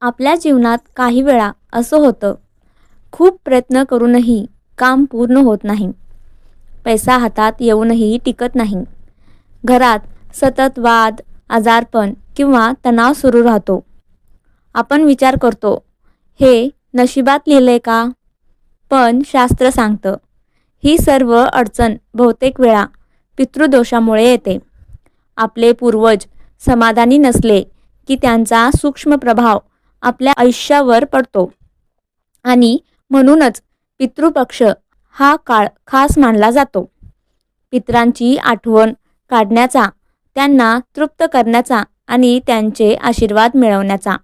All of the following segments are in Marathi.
आपल्या जीवनात काही वेळा असं होतं. खूप प्रयत्न करूनही काम पूर्ण होत नाही. पैसा हातात येऊनही टिकत नाही. घरात सतत वाद आजारपण किंवा तणाव सुरू राहतो. आपण विचार करतो हे नशिबात लिहिलंय का? पण शास्त्र सांगतं ही सर्व अडचण बहुतेक वेळा पितृदोषामुळे येते. आपले पूर्वज समाधानी नसले की त्यांचा सूक्ष्म प्रभाव आपल्या आयुष्यावर पडतो. आणि म्हणूनच पितृपक्ष हा काळ खास मानला जातो. पित्रांची आठवण काढण्याचा त्यांना तृप्त करण्याचा आणि त्यांचे आशीर्वाद मिळवण्याचा.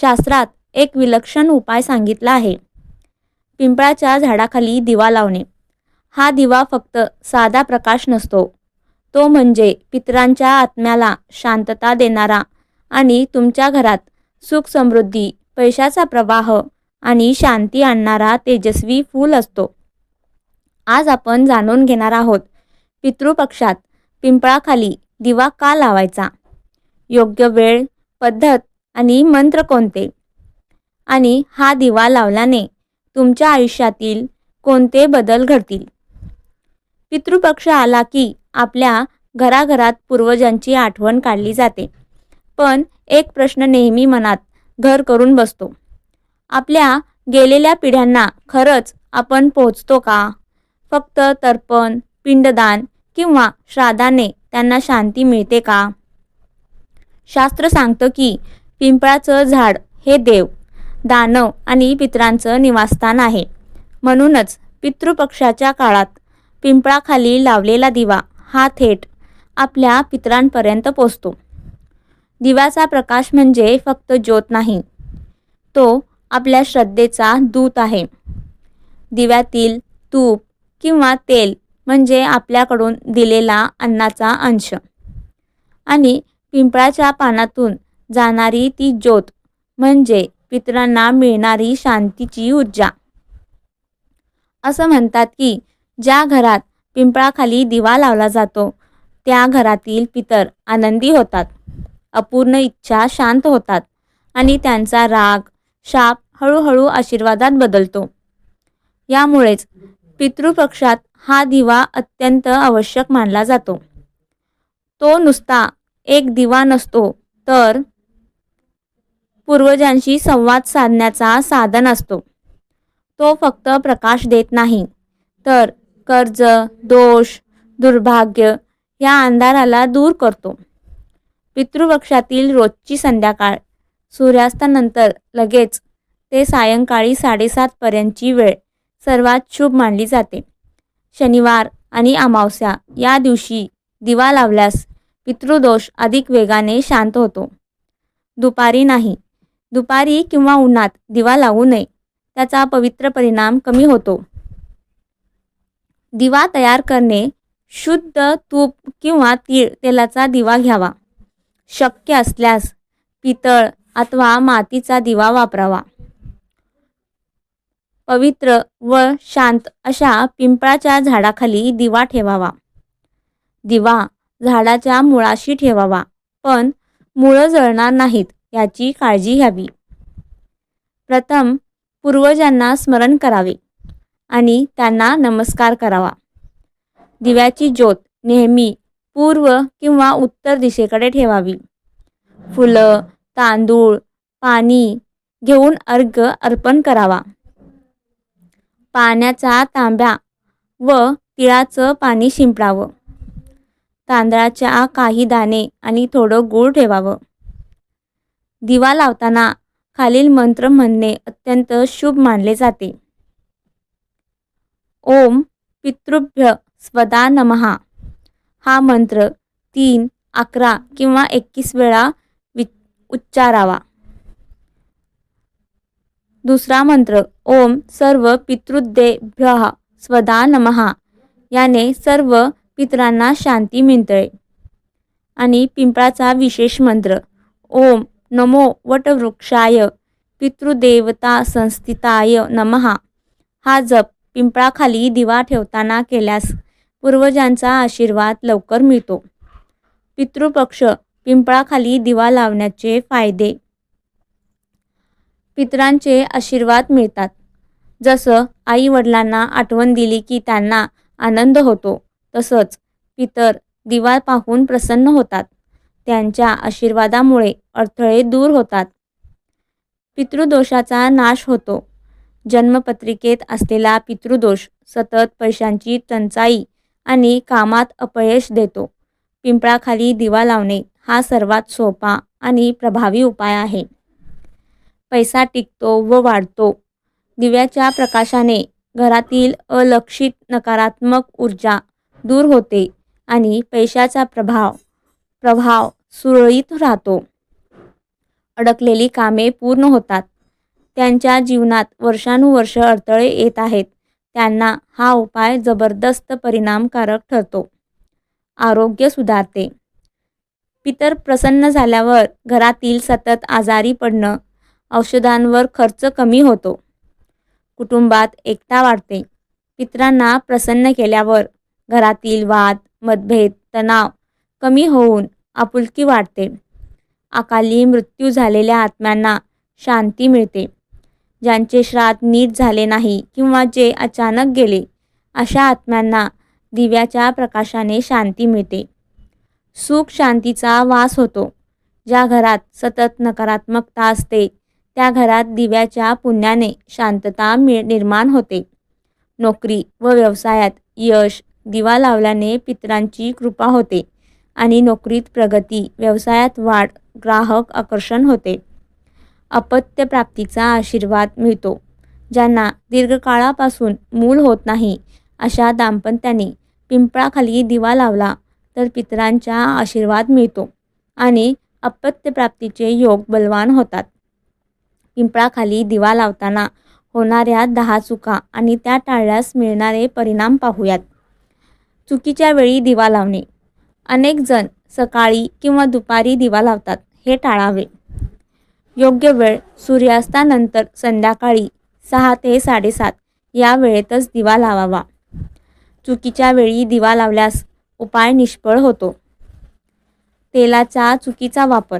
शास्त्रात एक विलक्षण उपाय सांगितला आहे. पिंपळाच्या झाडाखाली दिवा लावणे. हा दिवा फक्त साधा प्रकाश नसतो. तो म्हणजे पितरांच्या आत्म्याला शांतता देणारा आणि तुमच्या घरात सुख समृद्धी पैशाचा प्रवाह आणि शांती आणणारा तेजस्वी फूल असतो. आज आपण जाणून घेणार आहोत पितृपक्षात पिंपळाखाली दिवा का लावायचा? योग्य वेळ पद्धत आणि मंत्र कोणते? आणि हा दिवा लावल्याने तुमच्या आयुष्यातील कोणते बदल घडतील? पितृपक्ष आला की आपल्या घराघरात पूर्वजांची आठवण काढली जाते. पण एक प्रश्न नेहमी मनात घर करून बसतो. आपल्या गेलेल्या पिढ्यांना खरंच आपण पोहोचतो का? फक्त तर्पण पिंडदान किंवा श्राद्धाने त्यांना शांती मिळते का? शास्त्र सांगतं की पिंपळाचं झाड हे देव दानव आणि पितरांचं निवासस्थान आहे. म्हणूनच पितृपक्षाच्या काळात पिंपळाखाली लावलेला दिवा हा थेट आपल्या पितरांपर्यंत पोचतो दिव्याचा प्रकाश म्हणजे फक्त ज्योत नाही. तो आपल्या श्रद्धेचा दूत आहे. दिव्यातील तूप किंवा तेल म्हणजे आपल्याकडून दिलेला अन्नाचा अंश. आणि पिंपळाच्या पानातून जाणारी ती ज्योत म्हणजे पितरांना मिळणारी शांतीची ऊर्जा. असं म्हणतात की ज्या घरात पिंपळाखाली दिवा लावला जातो त्या घरातील पितर आनंदी होतात. अपूर्ण इच्छा शांत होतात आणि त्यांचा राग शाप हळूहळू आशीर्वादात बदलतो. यामुळेच पितृपक्षात हा दिवा अत्यंत आवश्यक मानला जातो. तो नुसता एक दिवा नसतो तर पूर्वजांशी संवाद साधण्याचा साधन असतो. तो फक्त प्रकाश देत नाही तर कर्ज दोष दुर्भाग्य या अंधाराला दूर करतो. पितृपक्षातील रोजची संध्याकाळ. सूर्यास्तानंतर लगेच ते सायंकाळी साडेसातपर्यंतची वेळ सर्वात शुभ मानली जाते. शनिवार आणि अमावस्या या दिवशी दिवा लावल्यास पितृदोष अधिक वेगाने शांत होतो. दुपारी नाही दुपारी किंवा उन्हात दिवा लावू नये त्याचा पवित्र परिणाम कमी होतो. दिवा तयार करणे शुद्ध तूप किंवा तीळ तेलाचा दिवा घ्यावा. शक्य असल्यास पितळ अथवा मातीचा दिवा वापरावा. पवित्र व शांत अशा पिंपळाच्या झाडाखाली दिवा ठेवावा. दिवा झाडाच्या मुळाशी ठेवावा पण मुळं जळणार नाहीत याची काळजी घ्यावी. प्रथम पूर्वजांना स्मरण करावे आणि त्यांना नमस्कार करावा. दिव्याची ज्योत नेहमी पूर्व किंवा उत्तर दिशेकडे ठेवावी. फुलं तांदूळ पाणी घेऊन अर्घ अर्पण करावा. पाण्याचा तांब्या व तिळाचं पाणी शिंपडावं. तांदळाच्या काही दाणे आणि थोडं गूळ ठेवावं. दिवा लावताना खालील मंत्र म्हणणे अत्यंत शुभ मानले जाते. ओम पितृभ्य स्वदा नमहा. हा मंत्र तीन अकरा किंवा एकवीस वेळा वि उच्चारावा. दुसरा मंत्र ओम सर्व पितृदेभ्य स्वदा नमहा याने सर्व पितरांना शांती मिळतळे आणि पिंपळाचा विशेष मंत्र ओम नमो वटवृक्षाय पितृदेवता संस्थिताय नमहा हा जप पिंपळाखाली दिवा ठेवताना केल्यास पूर्वजांचा आशीर्वाद लवकर मिळतो. पितृपक्ष पिंपळाखाली दिवा लावण्याचे फायदे. पितरांचे आशीर्वाद मिळतात. जसं आई वडिलांना आठवण दिली की त्यांना आनंद होतो तसंच पितर दिवा पाहून प्रसन्न होतात. त्यांच्या आशीर्वादामुळे अडथळे दूर होतात. पितृदोषाचा नाश होतो. जन्मपत्रिकेत असलेला पितृदोष सतत पैशांची टंचाई आणि कामात अपयश देतो. पिंपळाखाली दिवा लावणे हा सर्वात सोपा आणि प्रभावी उपाय आहे. पैसा टिकतो व वाढतो. दिव्याच्या प्रकाशाने घरातील अलक्षित नकारात्मक ऊर्जा दूर होते आणि पैशाचा प्रभाव प्रभाव सुरळीत राहतो. अडकलेली कामे पूर्ण होतात. त्यांच्या जीवनात वर्षानुवर्ष अडथळे येत आहेत. त्यांना हा उपाय जबरदस्त परिणामकारक ठरतो. आरोग्य सुधारते. पितर प्रसन्न झाल्यावर घरातील सतत आजारी पडणं औषधांवर खर्च कमी होतो. कुटुंबात एकता वाढते. पितरांना प्रसन्न केल्यावर घरातील वाद मतभेद तणाव कमी होऊन आपुलकी वाढते. अकाली मृत्यू झालेल्या आत्म्यांना शांती मिळते. ज्यांचे श्राद्ध नीट झाले नाही किंवा जे अचानक गेले अशा आत्म्यांना दिव्याच्या प्रकाशाने शांती मिळते. सुख शांतीचा वास होतो. ज्या घरात सतत नकारात्मकता असते त्या घरात दिव्याच्या पुण्याने शांतता मिळ निर्माण होते. नोकरी व व्यवसायात यश दिवा लावल्याने पितरांची कृपा होते आणि नोकरीत प्रगती व्यवसायात वाढ ग्राहक आकर्षण होते. अपत्यप्राप्तीचा आशीर्वाद मिळतो ज्यांना दीर्घकाळापासून मूल होत नाही अशा दाम्पत्याने पिंपळाखाली दिवा लावला तर पितरांचा आशीर्वाद मिळतो आणि अपत्यप्राप्तीचे योग बलवान होतात. पिंपळाखाली दिवा लावताना होणाऱ्या दहा चुका आणि त्या टाळल्यास मिळणारे परिणाम पाहूयात. चुकीच्या वेळी दिवा लावणे. अनेक जण सकाळी किंवा दुपारी दिवा लावतात हे टाळावे. योग्य वेळ सूर्यास्तानंतर संध्याकाळी सहा ते साडेसात या वेळेतच दिवा लावावा. चुकीच्या वेळी दिवा लावल्यास उपाय निष्फळ होतो. तेलाचा चुकीचा वापर.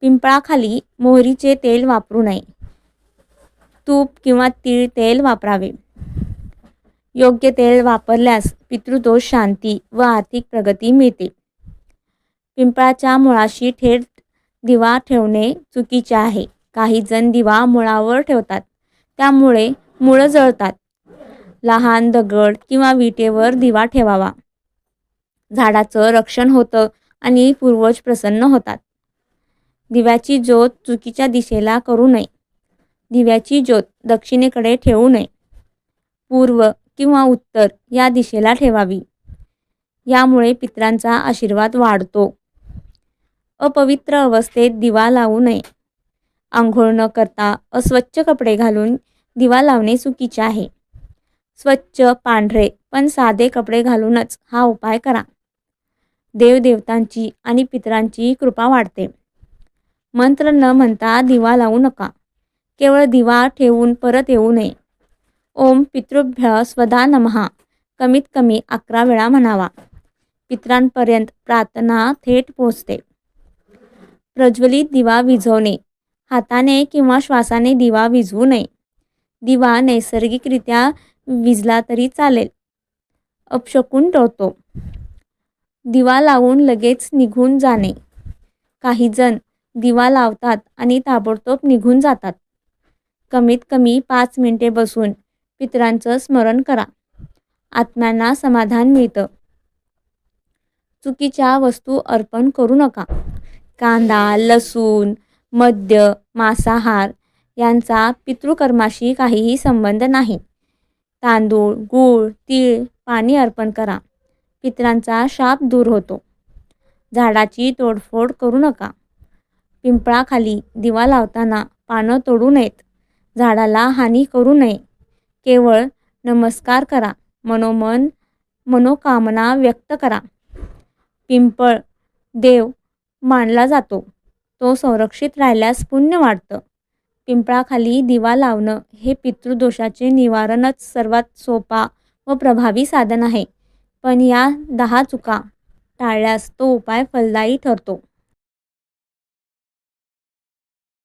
पिंपळाखाली मोहरीचे तेल वापरू नये. तूप किंवा तीळ तेल वापरावे. योग्य तेल वापरल्यास पितृदोष शांती व आर्थिक प्रगती मिळते. पिंपळाच्या मुळाशी थेट दिवा ठेवणे चुकीचे आहे. काही जण दिवा मुळावर ठेवतात. त्यामुळे मुळं जळतात. लहान दगड किंवा विटेवर दिवा ठेवावा. झाडाचं रक्षण होतं आणि पूर्वज प्रसन्न होतात. दिव्याची ज्योत चुकीच्या दिशेला करू नये. दिव्याची ज्योत दक्षिणेकडे ठेवू नये. पूर्व किंवा उत्तर या दिशेला ठेवावी. यामुळे पित्रांचा आशीर्वाद वाढतो. अपवित्र अवस्थेत दिवा लावू नये. आंघोळ न करता अस्वच्छ कपडे घालून दिवा लावणे चुकीचे आहे. स्वच्छ पांढरे पण साधे कपडे घालूनच हा उपाय करा. देवदेवतांची आणि पितरांची कृपा वाढते. मंत्र न म्हणता दिवा लावू नका. केवळ दिवा ठेवून परत येऊ नये. ओम पितृभ्य स्वदा नमहा कमीत कमी अकरा वेळा म्हणावा. पितरांपर्यंत प्रार्थना थेट पोचते प्रज्वलित दिवा विझवणे. हाताने किंवा श्वासाने दिवा विझवू नये. दिवा नैसर्गिकरित्या विजला तरी चालेल. अपशकून टळतो. दिवा लावून लगेच निघून जाणे. काही जण दिवा लावतात आणि ताबडतोब निघून जातात. कमीत कमी पाच मिनिटे बसून पितरांचं स्मरण करा. आत्म्यांना समाधान मिळतं. चुकीच्या वस्तू अर्पण करू नका. कांदा लसूण मद्य मांसाहार यांचा पितृकर्माशी काहीही संबंध नाही. तांदूळ गूळ तीळ पाणी अर्पण करा. पितरांचा शाप दूर होतो. झाडाची तोडफोड करू नका. पिंपळाखाली दिवा लावताना पानं तोडू नयेत. झाडाला हानी करू नये. केवळ नमस्कार करा. मनोमन मनोकामना व्यक्त करा. पिंपळ देव मानला जातो. तो संरक्षित राहिल्यास पुण्य वाढतं. पिंपळाखाली दिवा लावणं हे पितृदोषाचे निवारणच सर्वात सोपा व प्रभावी साधन आहे. पण या दहा चुका टाळल्यास तो उपाय फलदायी ठरतो.